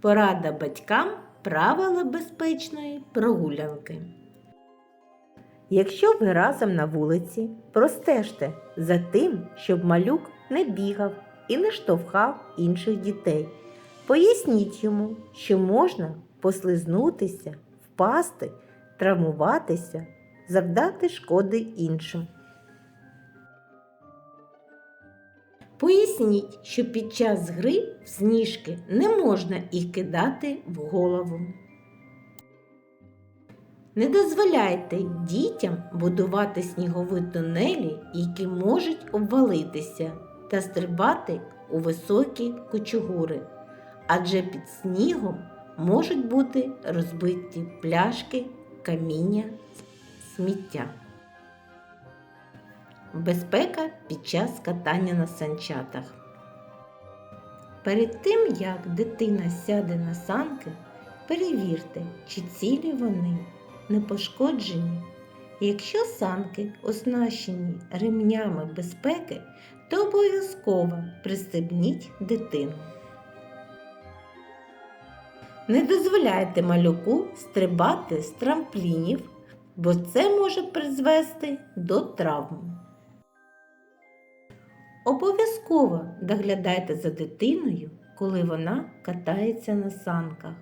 Порада батькам правила безпечної прогулянки. Якщо ви разом на вулиці, простежте за тим, щоб малюк не бігав і не штовхав інших дітей. Поясніть йому, що можна послизнутися, впасти, травмуватися, завдати шкоди іншим. Поясніть, що під час гри в сніжки не можна їх кидати в голову. Не дозволяйте дітям будувати снігові тунелі, які можуть обвалитися та стрибати у високі кучугури, адже під снігом можуть бути розбиті пляшки, каміння, сміття. Безпека під час катання на санчатах. Перед тим, як дитина сяде на санки, перевірте, чи цілі вони не пошкоджені. Якщо санки оснащені ремнями безпеки, то обов'язково пристебніть дитину. Не дозволяйте малюку стрибати з трамплінів, бо це може призвести до травм. Обов'язково доглядайте за дитиною, коли вона катається на санках.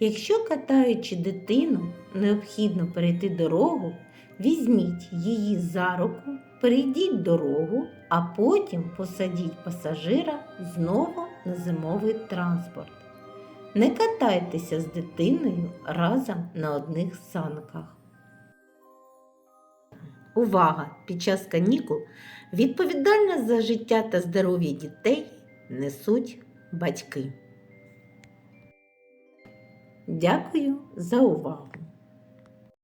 Якщо катаючи дитину, необхідно перейти дорогу, візьміть її за руку, перейдіть дорогу, а потім посадіть пасажира знову на зимовий транспорт. Не катайтеся з дитиною разом на одних санках. Увага! Під час канікул відповідальність за життя та здоров'я дітей несуть батьки. Дякую за увагу!